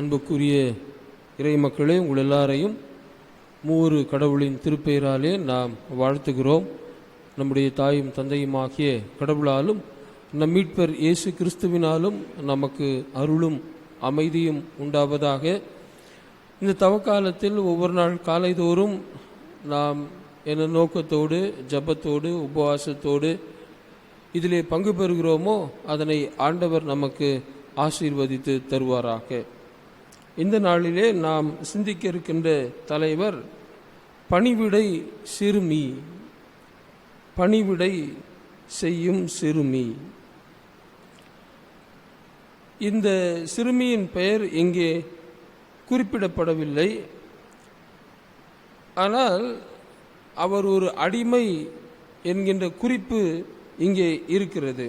அன்புக்குரிய இறை மக்களே உங்கள் எல்லாரையும் மூறு கடவுளின் திருப்பெயராலே நாம் வாழ்த்துகிறோம். நம்முடைய தாயும் தந்தையுமாகிய கடவுளாலும் நம் மீட்பர் இயேசு கிறிஸ்துவினாலும் நமக்கு அருளும் அமைதியும் உண்டாவதாக. இந்த தவக்காலத்தில் ஒவ்வொரு நாள் காலைதோறும் நாம் என்ன நோக்கத்தோடு ஜபத்தோடு உபவாசத்தோடு இதிலே பங்கு பெறுகிறோமோ அதனை ஆண்டவர் நமக்கு ஆசீர்வதித்து தருவாராக. இந்த நாளிலே நாம் சிந்திக்க இருக்கின்ற தலைவர் பணிவிடை சிறுமி. பணிவிடை செய்யும் சிறுமி. இந்த சிறுமியின் பெயர் இங்கே குறிப்பிடப்படவில்லை. ஆனால் அவர் ஒரு அடிமை என்கின்ற குறிப்பு இங்கே இருக்கிறது.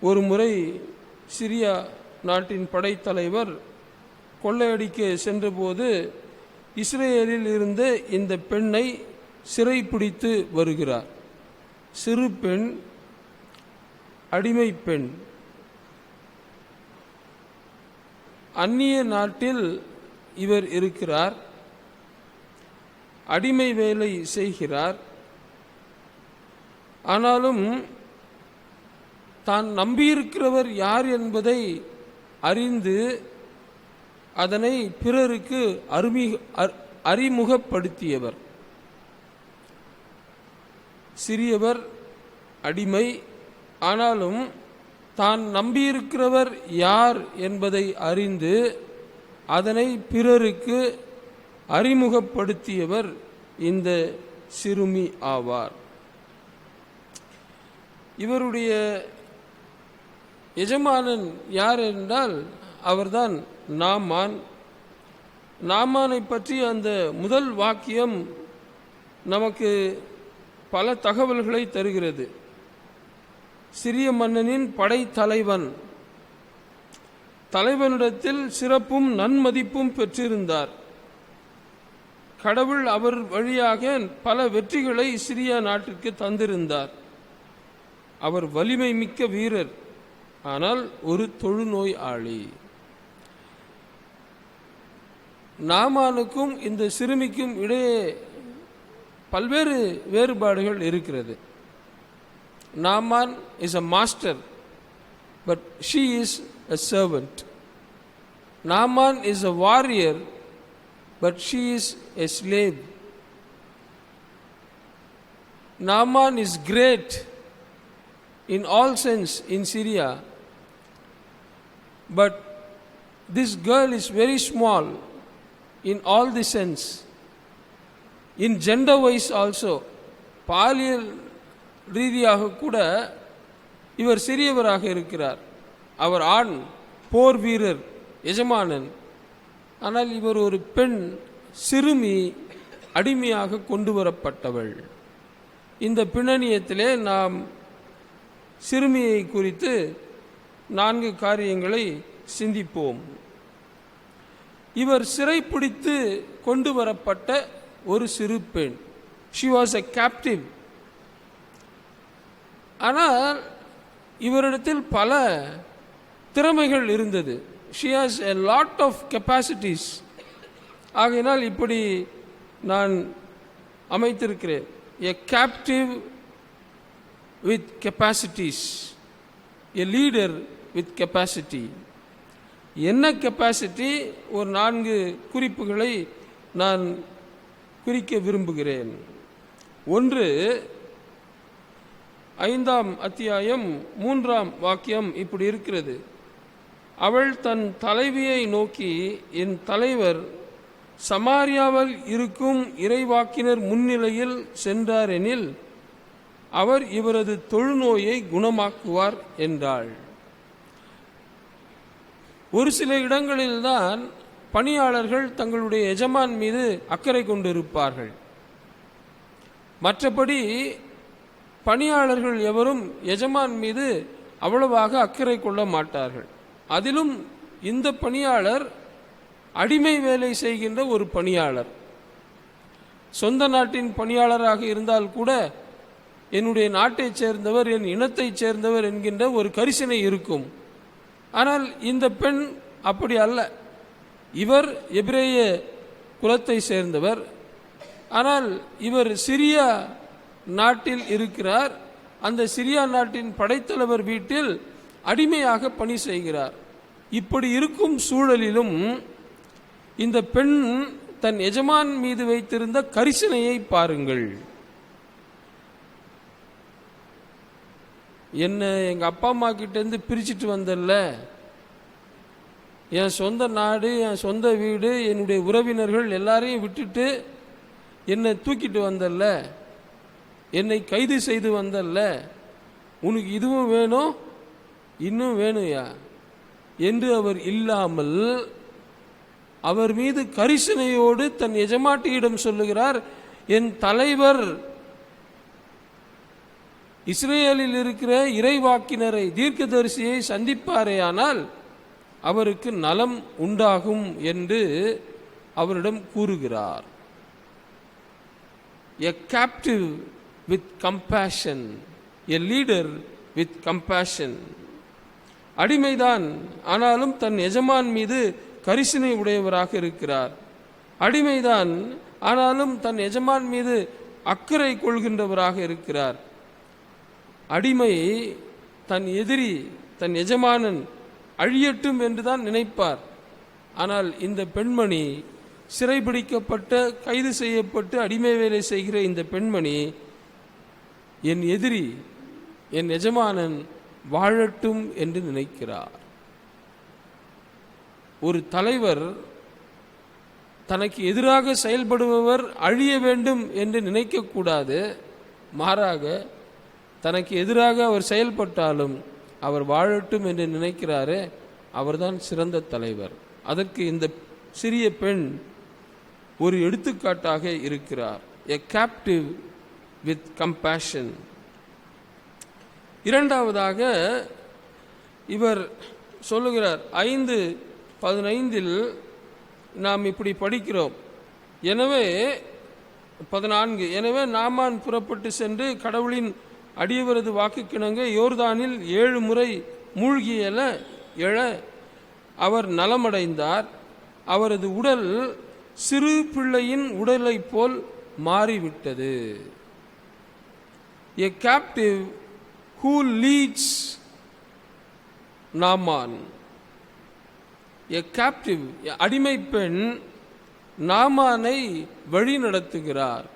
ஒரு முறை சிரியா நாட்டின் படைத்தலைவர் கொள்ளையடிக்க சென்றபோது இஸ்ரேலில் இருந்து இந்த பெண்ணை சிறைப்பிடித்து வருகிறார். சிறு பெண் அடிமை பெண். அந்நிய நாட்டில் இவர் இருக்கிறார். அடிமை வேலை செய்கிறார். ஆனாலும் தான் நம்பியிருக்கிறவர் யார் என்பதை அறிந்து அதனை பிறருக்கு அருமி அறிமுகப்படுத்தியவர். சிறியவர் அடிமை ஆனாலும் தான் நம்பியிருக்கிறவர் யார் என்பதை அறிந்து அதனை பிறருக்கு அறிமுகப்படுத்தியவர் இந்த சிறுமி ஆவார். இவருடைய எஜமானன் யார் என்றால் அவர்தான் நாமான் நாமானை பற்றி அந்த முதல் வாக்கியம் நமக்கு பல தகவல்களை தருகிறது. சிறிய மன்னனின் படைத்தலைவன். தலைவனிடத்தில் சிறப்பும் நன்மதிப்பும் பெற்றிருந்தார். கடவுள் அவர் வழியாக பல வெற்றிகளை சிரியா நாட்டிற்கு தந்திருந்தார். அவர் வலிமை மிக்க வீரர். ஆனால் ஒரு தொழுநோய் ஆளி. நாமானுக்கும் இந்த சிறுமிக்கும் இடையே பல்வேறு வேறுபாடுகள் இருக்கிறது. Naaman is a master but she is a servant Naaman is a warrior but she is a slave Naaman is great in all sense in Syria. But this girl is very small. In all the sense. In gender wise also, பாலியல் ரீதியாக கூட இவர் சிறியவராக இருக்கிறார். அவர் ஆண் போர் வீரர் எஜமானன். ஆனால் இவர் ஒரு பெண் சிறுமி அடிமையாக கொண்டு வரப்பட்டவள் இந்த பின்னணியத்திலே நாம் சிறுமியை குறித்து நான்கு காரியங்களை சிந்திப்போம். இவர் சிறைப்பிடித்து கொண்டு வரப்பட்ட ஒரு சிறு பெண். ஷி வாஸ் எ கேப்டிவ் ஆனால் இவரிடத்தில் பல திறமைகள் இருந்தது. She has a lot of capacities ஆகையினால் இப்படி நான் அமைத்திருக்கிறேன். A captive with capacities a leader with capacity என்ன கெப்பாசிட்டி ஒரு நான்கு குறிப்புகளை நான் குறிக்க விரும்புகிறேன். ஒன்று ஐந்தாம் அத்தியாயம் மூன்றாம் வாக்கியம் இப்படி இருக்கிறது. அவள் தன் தலைவியை நோக்கி என் தலைவர் சமாரியாவில் இருக்கும் இறைவாக்கினர் முன்னிலையில் சென்றாரெனில் அவர் இவரது தொழுநோயை குணமாக்குவார் என்றாள். ஒரு சில இடங்களில்தான் பணியாளர்கள் தங்களுடைய எஜமான் மீது அக்கறை கொண்டிருப்பார்கள். மற்றபடி பணியாளர்கள் எவரும் எஜமான் மீது அவ்வளவாக அக்கறை கொள்ள மாட்டார்கள். அதிலும் இந்த பணியாளர் அடிமை வேலை செய்கின்ற ஒரு பணியாளர். சொந்த நாட்டின் பணியாளராக இருந்தால் கூட என்னுடைய நாட்டைச் சேர்ந்தவர் என் இனத்தைச் சேர்ந்தவர் என்கின்ற ஒரு கரிசனை இருக்கும். ஆனால் இந்த பெண் அப்படி அல்ல. இவர் எபிரேய குலத்தை சேர்ந்தவர். ஆனால் இவர் சிரியா நாட்டில் இருக்கிறார். அந்த சிரியா நாட்டின் படைத்தலைவர் வீட்டில் அடிமையாக பணி செய்கிறார். இப்படி இருக்கும் சூழலிலும் இந்த பெண் தன் எஜமான் மீது வைத்திருந்த கரிசனையை பாருங்கள். என்னை எங்கள் அப்பா அம்மா கிட்டேருந்து பிரிச்சுட்டு வந்தல்ல என் சொந்த நாடு என் சொந்த வீடு என்னுடைய உறவினர்கள் எல்லாரையும் விட்டுட்டு என்னை தூக்கிட்டு வந்தல்ல என்னை கைது செய்து வந்தல்ல உனக்கு இதுவும் வேணும் இன்னும் வேணும்யா? என்று அவர் இல்லாமல் அவர் மீது கரிசனையோடு தன் எஜமாட்டியிடம் சொல்லுகிறார் என் தலைவர் இஸ்ரேலில் இருக்கிற இறைவாக்கினரை தீர்க்கதரிசியை சந்திப்பாரேயானால் அவருக்கு நலம் உண்டாகும் என்று அவரிடம் கூறுகிறார். A captive with compassion a leader with compassion அடிமைதான் ஆனாலும் தன் எஜமான் மீது கரிசனை உடையவராக இருக்கிறார். அடிமைதான் ஆனாலும் தன் எஜமான் மீது அக்கறை கொள்கின்றவராக இருக்கிறார். அடிமை தன் எதிரி தன் எஜமானன் அழியட்டும் என்றுதான் நினைப்பார். ஆனால் இந்த பெண்மணி சிறைபிடிக்கப்பட்ட கைது செய்யப்பட்டு அடிமை வேலை செய்கிற இந்த பெண்மணி என் எதிரி என் எஜமானன் வாழட்டும் என்று நினைக்கிறார். ஒரு தலைவர் தனக்கு எதிராக செயல்படுபவர் அழிய வேண்டும் என்று நினைக்கக்கூடாது. மாறாக தனக்கு எதிராக அவர் செயல்பட்டாலும் அவர் வாழட்டும் என்று நினைக்கிறாரே அவர்தான் சிறந்த தலைவர். அதற்கு இந்த சிறிய பெண் ஒரு எடுத்துக்காட்டாக இருக்கிறார். எ கேப்டிவ் வித் கம்பேஷன் இரண்டாவதாக இவர் சொல்லுகிறார் ஐந்து பதினைந்தில் நாம் இப்படி படிக்கிறோம். எனவே பதினான்கு எனவே நாமான் புறப்பட்டு சென்று கடவுளின் அடியவரது வாக்குக்கிணங்க யோர்தானில் ஏழு முறை மூழ்கியல எழ அவர் நலமடைந்தார். அவரது உடல் சிறு பிள்ளையின் உடலைப் போல் மாறிவிட்டது. A captive who leads Naaman a captive அடிமை பெண் நாமானை வழி நடத்துகிறார்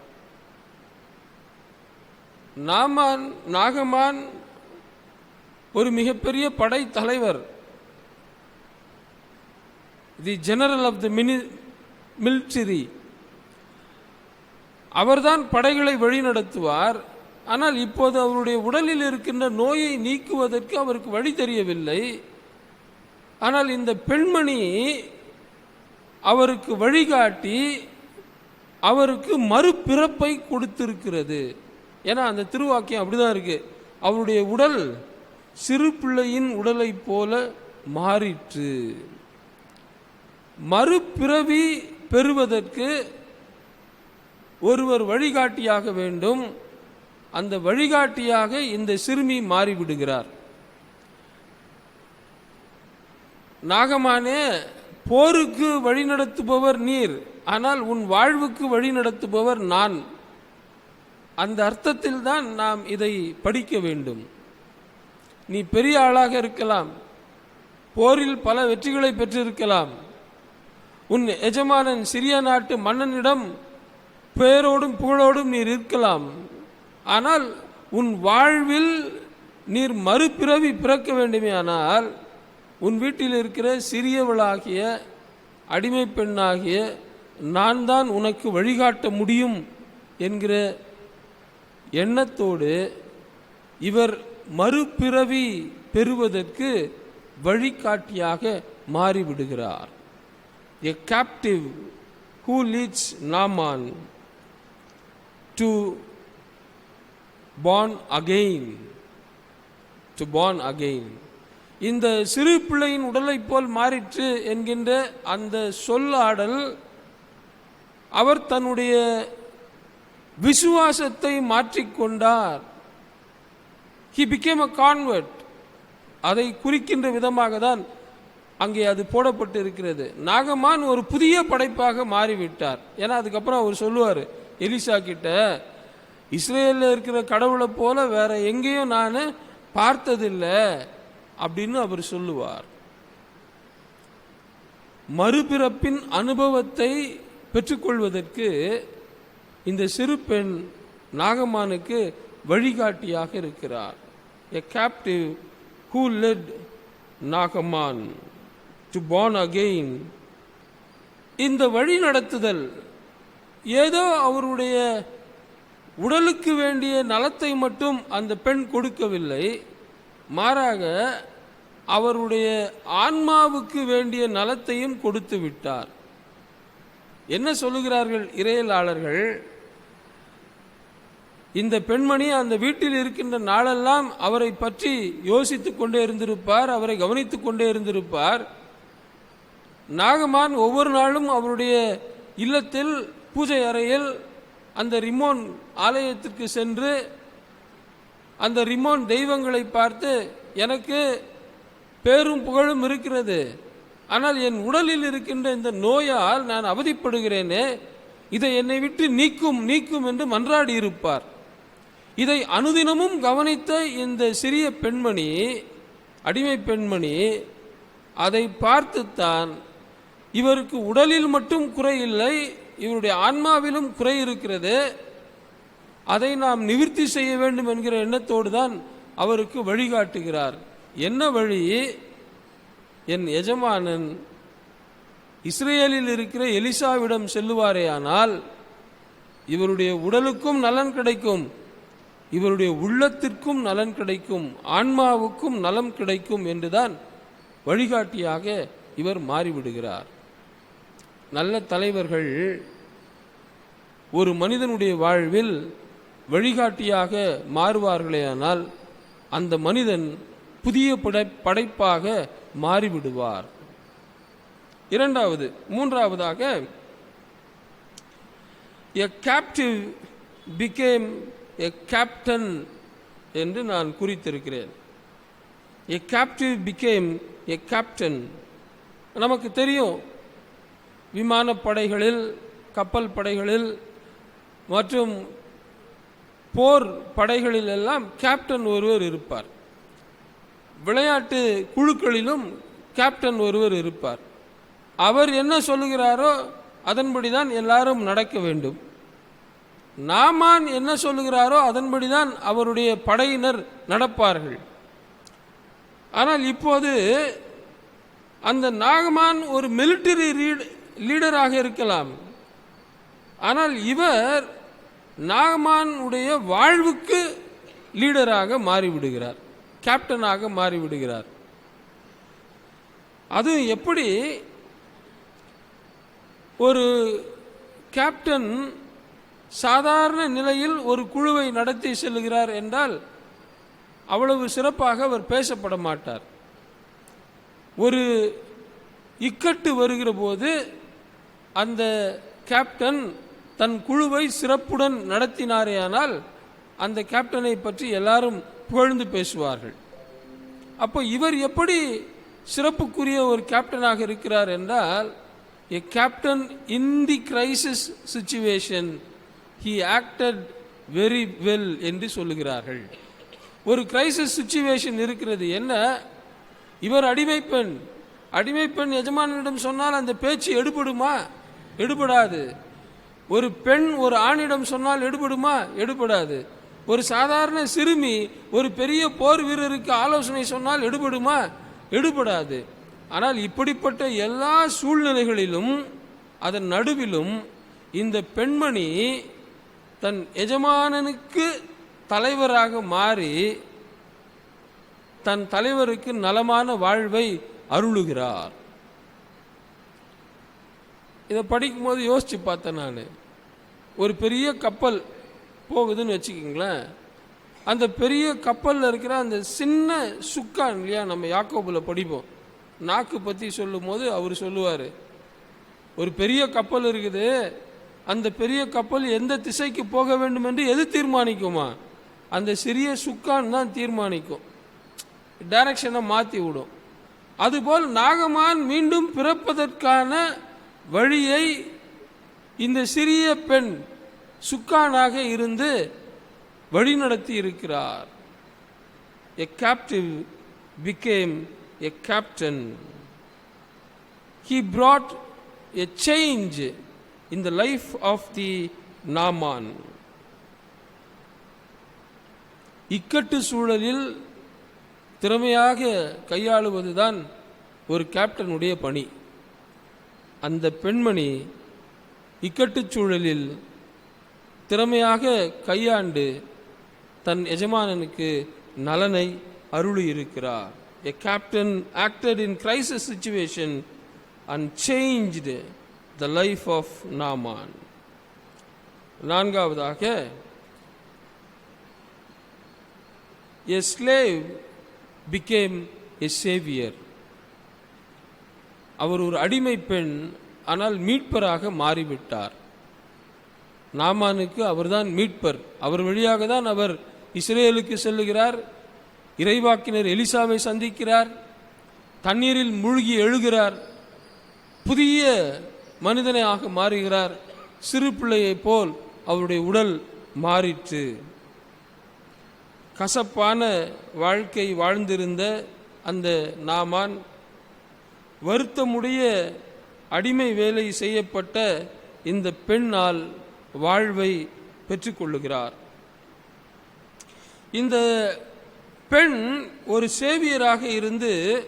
நாமான் நாகமான் ஒரு மிகப்பெரிய படை தலைவர். The general of the mini military அவர்தான் படைகளை வழிநடத்துவார். ஆனால் இப்போது அவருடைய உடலில் இருக்கின்ற நோயை நீக்குவதற்கு அவருக்கு வழி தெரியவில்லை. ஆனால் இந்த பெண்மணி அவருக்கு வழிகாட்டி அவருக்கு மறுபிறப்பை கொடுத்திருக்கிறது. ஏன்னா அந்த திருவாக்கியம் அப்படிதான் இருக்கு. அவருடைய உடல் சிறு பிள்ளையின் உடலைப் போல மாறிற்று. மறுபிறவி பெறுவதற்கு ஒருவர் வழிகாட்டியாக வேண்டும். அந்த வழிகாட்டியாக இந்த சிறுமி மாறிவிடுகிறார். நாகமானே போருக்கு வழிநடத்துபவர் நீர் ஆனால் உன் வாழ்வுக்கு வழிநடத்துபவர் நான். அந்த அர்த்தத்தில் தான் நாம் இதை படிக்க வேண்டும். நீ பெரிய ஆளாக இருக்கலாம். போரில் பல வெற்றிகளை பெற்றிருக்கலாம். உன் எஜமானன் சிறிய நாட்டு மன்னனிடம் பெயரோடும் புகழோடும் நீர் இருக்கலாம். ஆனால் உன் வாழ்வில் நீர் மறுபிறவி பிறக்க வேண்டுமே ஆனால் உன் வீட்டில் இருக்கிற சிறியவளாகிய அடிமை பெண்ணாகிய நான் தான் உனக்கு வழிகாட்ட முடியும் என்கிற எண்ணத்தோடு இவர் மறுபிறவி பெறுவதற்கு வழிகாட்டியாக மாறிவிடுகிறார். A captive who leads Naaman to born again to born again இந்த சிறு பிள்ளையின் உடலை போல் மாறிற்று என்கின்ற அந்த சொல்லாடல் அவர் தன்னுடைய விசுவாசத்தை மாற்றிக்கொண்டார். ஹி பிகேம் அ கான்வெர்ட் அதை குறிக்கின்ற விதமாக தான் அங்கே அது போடப்பட்டு இருக்கிறது நாகமான் ஒரு புதிய படைப்பாக மாறிவிட்டார். ஏன்னா அதுக்கப்புறம் அவர் சொல்லுவார் எலிசா கிட்ட இஸ்ரேலில் இருக்கிற கடவுளை போல வேற எங்கேயும் நான் பார்த்ததில்லை. அப்படின்னு அவர் சொல்லுவார். மறுபிறப்பின் அனுபவத்தை பெற்றுக்கொள்வதற்கு இந்த சிறு பெண் நாகமானுக்கு வழிகாட்டியாக இருக்கிறார். எ கேப்டிவ் ஹூ லெட் நாகமான் டு பார்ன் அகெயின் இந்த வழி நடத்துதல் ஏதோ அவருடைய உடலுக்கு வேண்டிய நலத்தை மட்டும் அந்த பெண் கொடுக்கவில்லை. மாறாக அவருடைய ஆன்மாவுக்கு வேண்டிய நலத்தையும் கொடுத்து விட்டார். என்ன சொல்லுகிறார்கள் இறையலாளர்கள்? இந்த பெண்மணி அந்த வீட்டில் இருக்கின்ற நாளெல்லாம் அவரை பற்றி யோசித்துக் கொண்டே இருந்திருப்பார் அவரை கவனித்துக் கொண்டே இருந்திருப்பார். நாகமான் ஒவ்வொரு நாளும் அவருடைய இல்லத்தில் பூஜை அறையில் அந்த ரிமோன் ஆலயத்திற்கு சென்று அந்த ரிமோன் தெய்வங்களை பார்த்து எனக்கு பேரும் புகழும் இருக்கிறது. ஆனால் என் உடலில் இருக்கின்ற இந்த நோயால் நான் அவதிப்படுகிறேனே. இதை என்னை விட்டு நீக்கும் நீக்கும் என்று மன்றாடி இருப்பார். இதை அனுதினமும் கவனித்த இந்த சிறிய பெண்மணி அடிமை பெண்மணி அதை பார்த்துத்தான் இவருக்கு உடலில் மட்டும் குறை இல்லை இவருடைய ஆன்மாவிலும் குறை இருக்கிறது அதை நாம் நிவிர்த்தி செய்ய வேண்டும் என்கிற எண்ணத்தோடு தான் அவருக்கு வழிகாட்டுகிறார். என்ன வழி? என் எஜமானன் இஸ்ரேலில் இருக்கிற எலிசாவிடம் செல்லுவாரேயானால் இவருடைய உடலுக்கும் நலன் கிடைக்கும். இவருடைய உள்ளத்திற்கும் நலன் கிடைக்கும் ஆன்மாவுக்கும் நலம் கிடைக்கும் என்றுதான் வழிகாட்டியாக இவர் மாறிவிடுகிறார். நல்ல தலைவர்கள் ஒரு மனிதனுடைய வாழ்வில் வழிகாட்டியாக மாறுவார்களேயானால் அந்த மனிதன் புதிய படை படைப்பாக மாறிவிடுவார். இரண்டாவது மூன்றாவதாக a captive became a captain என்று நான் குறித்திருக்கிறேன். A captive became a captain நமக்கு தெரியும் விமானப்படைகளில் கப்பல் படைகளில் மற்றும் போர் படைகளில் எல்லாம் கேப்டன் ஒருவர் இருப்பார். விளையாட்டு குழுக்களிலும் கேப்டன் ஒருவர் இருப்பார். அவர் என்ன சொல்லுகிறாரோ அதன்படி தான் எல்லாரும் நடக்க வேண்டும். நாமான் என்ன சொல்லுகிறாரோ அதன்படி தான் அவருடைய படையினர் நடப்பார்கள். ஆனால் இப்போது அந்த நாகமான் ஒரு மிலிட்டரி லீடராக இருக்கலாம். ஆனால் இவர் நாகமானுடைய வாழ்வுக்கு லீடராக மாறிவிடுகிறார். கேப்டனாக மாறிவிடுகிறார். அது எப்படி ஒரு கேப்டன் சாதாரண நிலையில் ஒரு குழுவை நடத்தி செல்கிறார் என்றால் அவ்வளவு சிறப்பாக அவர் பேசப்பட மாட்டார். ஒரு இக்கட்டு வருகிற போது அந்த கேப்டன் தன் குழுவை சிறப்புடன் நடத்தினாரேயானால் அந்த கேப்டனை பற்றி எல்லாரும் புகழ்ந்து பேசுவார்கள். அப்போ இவர் எப்படி சிறப்புக்குரிய ஒரு கேப்டனாக இருக்கிறார் என்றால் a captain in the crisis situation he acted very well என்று சொல்லுகிறார்கள். ஒரு கிரைசிஸ் சுச்சுவேஷன் இருக்கிறது. என்ன? இவர் அடிமை பெண். அடிமை பெண் எஜமானிடம் சொன்னால் அந்த பேச்சு எடுபடுமா? எடுபடாது. ஒரு பெண் ஒரு ஆணிடம் சொன்னால் எடுபடுமா? எடுபடாது. ஒரு சாதாரண சிறுமி ஒரு பெரிய போர் வீரருக்கு ஆலோசனை சொன்னால் எடுபடுமா? எடுபடாது. ஆனால் இப்படிப்பட்ட எல்லா சூழ்நிலைகளிலும் அதன் நடுவிலும் இந்த பெண்மணி தன் எஜமானனுக்கு தலைவராக மாறி தன் தலைவருக்கு நலமான வாழ்வை அருளுகிறார். இதை படிக்கும்போது யோசிச்சு பார்த்தேன் நான். ஒரு பெரிய கப்பல் போகுதுன்னு வச்சுக்கிங்களேன். அந்த பெரிய கப்பலில் இருக்கிற அந்த சின்ன சுக்கான் இல்லையா நம்ம யாக்கோபில் படிப்போம். நாக்கு பற்றி சொல்லும் போது அவர் சொல்லுவார். ஒரு பெரிய கப்பல் இருக்குது அந்த பெரிய கப்பல் எந்த திசைக்கு போக வேண்டும் என்று எது தீர்மானிக்குமா? அந்த சிறிய சுக்கான் தான் தீர்மானிக்கும். டைரக்ஷனை மாற்றி விடும். அதுபோல் நாகமான் மீண்டும் பிறப்பதற்கான வழியை இந்த சிறிய பெண் சுக்கானாக இருந்து வழிநடத்தி இருக்கிறார். A captive became a captain he brought a change in the life of the Naaman. இக்கட்டு சூழலில் திறமையாக கையாளுவதுதான் ஒரு கேப்டனுடைய பணி. அந்த பெண்மணி இக்கட்டுச் சூழலில் திறமையாக கையாண்டு தன் எஜமானனுக்கு நலனை அருளியிருக்கிறார். A captain acted in crisis situation and changed the life of Naaman நான்காவதாக a slave became a saviour அவர் ஒரு அடிமை பெண் ஆனால் மீட்பராக மாறிவிட்டார். நாமானுக்கு அவர்தான் மீட்பர். அவர் வழியாக தான் அவர் இஸ்ரேலுக்கு செல்லுகிறார். இறைவாக்கினர் எலிசாவை சந்திக்கிறார். தண்ணீரில் மூழ்கி எழுகிறார். புதிய மனிதனாக மாறுகிறார். சிறு பிள்ளையைப் போல் அவருடைய உடல் மாறிற்று. கசப்பான வாழ்க்கை வாழ்ந்திருந்த அந்த நாமான் வருத்தமுடைய அடிமை வேலை செய்யப்பட்ட இந்த பெண்ணால் வாழ்வை பெற்றுக்கொள்ளுகிறார். இந்த பெண் ஒரு சேவியராக இருந்து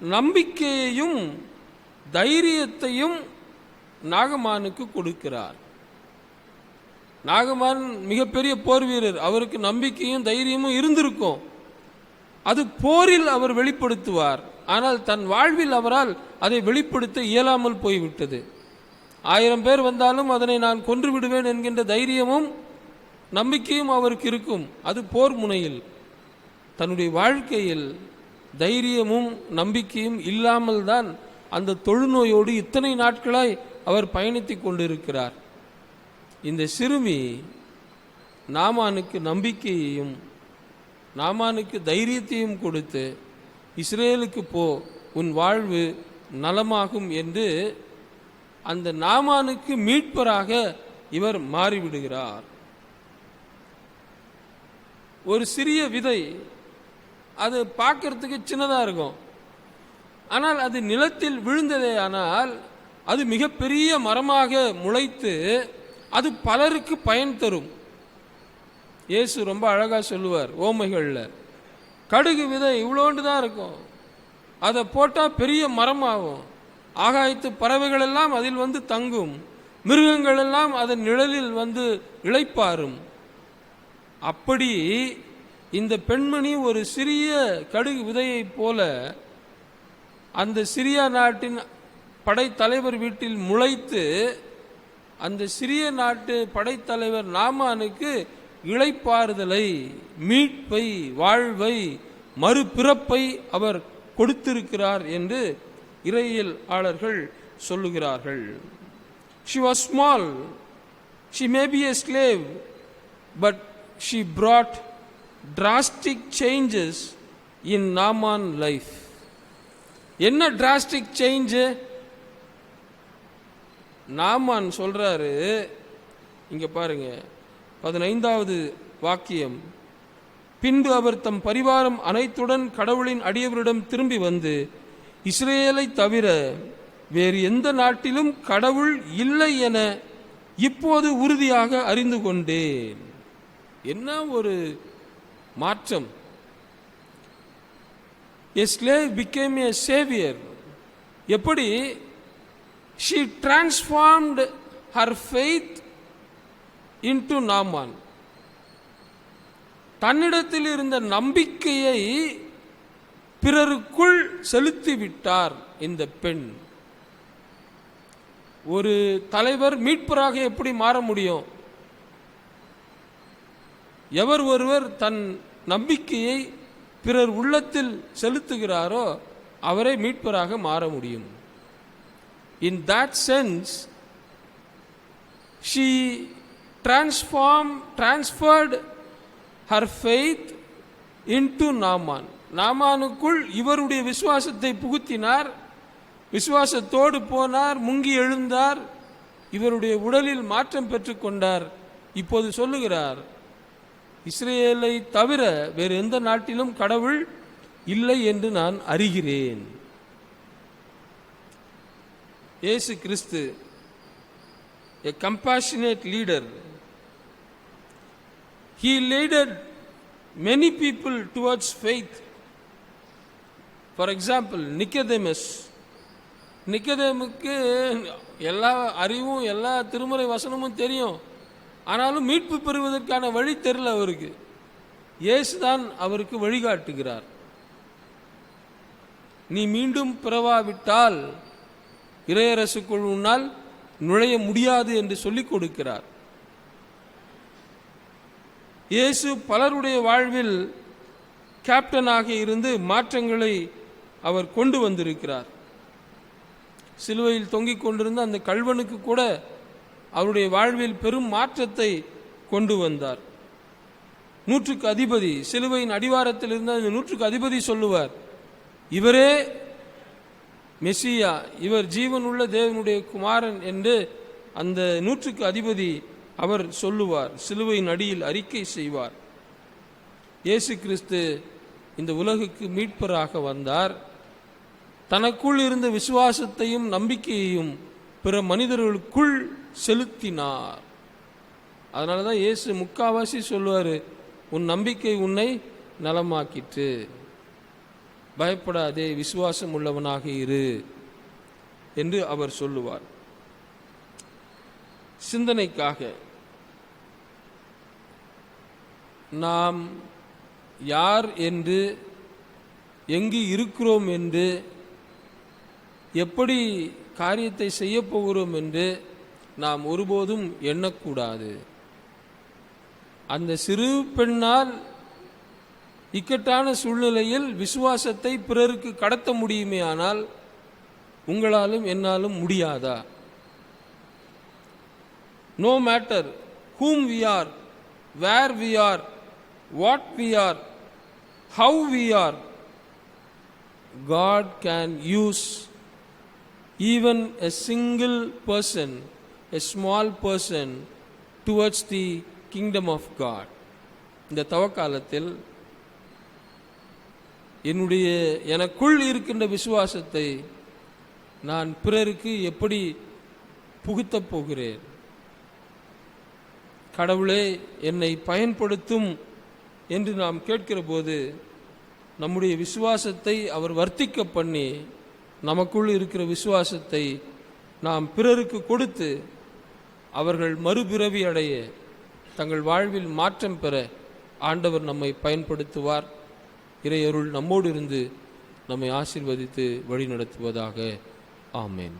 நம்பிக்கையையும் தைரியத்தையும் நாகமானுக்கு கொடுக்கிறார். நாகமான் மிகப்பெரிய போர் வீரர். அவருக்கு நம்பிக்கையும் தைரியமும் இருந்திருக்கும். அது போரில் அவர் வெளிப்படுத்துவார். ஆனால் தன் வாழ்வில் அவரால் அதை வெளிப்படுத்த இயலாமல் போய்விட்டது. ஆயிரம் பேர் வந்தாலும் அதனை நான் கொன்று விடுவேன் என்கின்ற தைரியமும் நம்பிக்கையும் அவருக்கு இருக்கும். அது போர் முனையில். தன்னுடைய வாழ்க்கையில் தைரியமும் நம்பிக்கையும் இல்லாமல் தான் அந்த தொழுநோயோடு இத்தனை நாட்களாய் அவர் பயணித்துக் கொண்டிருக்கிறார். இந்த சிறுமி நாமானுக்கு நம்பிக்கையையும் நாமானுக்கு தைரியத்தையும் கொடுத்து இஸ்ரேலுக்கு போ உன் வாழ்வு நலமாகும் என்று அந்த நாமானுக்கு மீட்பராக இவர் மாறிவிடுகிறார். ஒரு சிறிய விதை அது பார்க்கறதுக்கு சின்னதாக இருக்கும். ஆனால் அது நிலத்தில் விழுந்ததே ஆனால் அது மிகப்பெரிய மரமாக முளைத்து அது பலருக்கு பயன் தரும். இயேசு ரொம்ப அழகாக சொல்லுவார் ஓமைகளில் கடுகு விதை இவ்வளோண்டு தான் இருக்கும். அதை போட்டால் பெரிய மரமாகும். ஆகாயத்து பறவைகள் எல்லாம் அதில் வந்து தங்கும். மிருகங்கள் எல்லாம் அதன் நிழலில் வந்து இழைப்பாரும் அப்படி இந்த பெண்மணி ஒரு சிறிய கடுகு விதையைப் போல அந்த சிரியா நாட்டின் படைத்தலைவர் வீட்டில் முளைத்து அந்த சிறிய நாட்டு படைத்தலைவர் நாமானுக்கு இளைப்பாறுதலை மீட்பை வாழ்வை மறுபிறப்பை அவர் கொடுத்திருக்கிறார் என்று இறையியல் ஆளர்கள் சொல்லுகிறார்கள். She was small she may be a slave but she brought drastic changes in Naaman life என்ன டிராஸ்டிக் சேஞ்சு நாமான் சொல்கிறாரு இங்கே பாருங்க பதினைந்தாவது வாக்கியம். பின்பு அவர் தம் பரிவாரம் அனைத்துடன் கடவுளின் அடியவரிடம் திரும்பி வந்து இஸ்ரேலை தவிர வேறு எந்த நாட்டிலும் கடவுள் இல்லை என இப்போது உறுதியாக அறிந்து கொண்டேன். என்ன ஒரு மாற்றம்? A slave became a saviour எப்படி? She transformed her faith into Naaman தன்னிடத்தில் இருந்த நம்பிக்கையை பிறருக்குள் செலுத்திவிட்டார் இந்த பெண். ஒரு தலைவர் மீட்பராக எப்படி மாற முடியும்? எவர் ஒருவர் தன் நம்பிக்கையை பிறர் உள்ளத்தில் செலுத்துகிறாரோ அவரே மீட்பராக மாற முடியும். In that sense she transform transferred her faith into Naaman நாமானுக்குள் இவருடைய விசுவாசத்தை புகுத்தினார் விசுவாசத்தோடு போனார் முங்கி எழுந்தார் இவருடைய உடலில் மாற்றம் பெற்றுக்கொண்டார் இப்போது சொல்லுகிறார் இஸ்ரேலை தவிர வேறு எந்த நாட்டிலும் கடவுள் இல்லை என்று நான் அறிகிறேன். ஏசு கிறிஸ்து a compassionate leader he leaded many people towards faith for example Nicodemus நிக்கதேமுக்கு எல்லா அறிவும் எல்லா திருமுறை வசனமும் தெரியும். ஆனாலும் மீட்பு பெறுவதற்கான வழி தெரியல அவருக்கு. இயேசுதான் அவருக்கு வழிகாட்டுகிறார். நீ மீண்டும் பிறவாவிட்டால் இறையரசுக்குள் உன்னால் நுழைய முடியாது என்று சொல்லிக் கொடுக்கிறார். இயேசு பலருடைய வாழ்வில் கேப்டனாக இருந்து மாற்றங்களை அவர் கொண்டு வந்திருக்கிறார். சிலுவையில் தொங்கிக் கொண்டிருந்த அந்த கல்வனுக்கு கூட அவருடைய வாழ்வில் பெரும் மாற்றத்தை கொண்டு வந்தார். நூற்றுக்கு அதிபதி சிலுவையின் அடிவாரத்தில் இருந்த அந்த நூற்றுக்கு அதிபதி சொல்லுவார் இவரே மெஸ்ஸியா இவர் ஜீவன் உள்ள தேவனுடைய குமாரன் என்று அந்த நூற்றுக்கு அதிபதி அவர் சொல்லுவார் சிலுவையின் அடியில் அறிக்கை செய்வார். இயேசு கிறிஸ்து இந்த உலகுக்கு மீட்பராக வந்தார். தனக்குள் இருந்த விசுவாசத்தையும் நம்பிக்கையையும் பிற மனிதர்களுக்குள் செலுத்தினார். அதனால தான் இயேசு முக்காவாசி சொல்லுவார் உன் நம்பிக்கை உன்னை நலமாக்கிற்று. பயப்படாதே விசுவாசம் உள்ளவனாக இரு என்று அவர் சொல்லுவார். சிந்தனைக்காக நாம் யார் என்று எங்கு இருக்கிறோம் என்று எப்படி காரியத்தை செய்யப்போகிறோம் என்று நாம் ஒருபோதும் எண்ணக்கூடாது. அந்த சிறு பெண்ணால் இக்கட்டான சூழ்நிலையில் விசுவாசத்தை பிறருக்கு கடத்த முடியுமே ஆனால் உங்களாலும் என்னாலும் முடியாதா? No matter whom we are where we are what we are how we are God can use even a single person, a small person, towards the kingdom of God. இந்த தவக்காலத்தில் என்னுடைய எனக்குள் இருக்கின்ற விசுவாசத்தை நான் பிறருக்கு எப்படி புகுத்தப் போகிறேன் கடவுளே என்னை பயன்படுத்தும் என்று நாம் கேட்கிற போது நம்முடைய விசுவாசத்தை அவர் வர்த்திக்க பண்ணி நமக்குள் இருக்கிற விசுவாசத்தை நாம் பிறருக்கு கொடுத்து அவர்கள் மறுபிறவி அடைய தங்கள் வாழ்வில் மாற்றம் பெற ஆண்டவர் நம்மை பயன்படுத்துவார். இறையருள் நம்மோடு இருந்து நம்மை ஆசிர்வதித்து வழிநடத்துவதாக. ஆமேன்.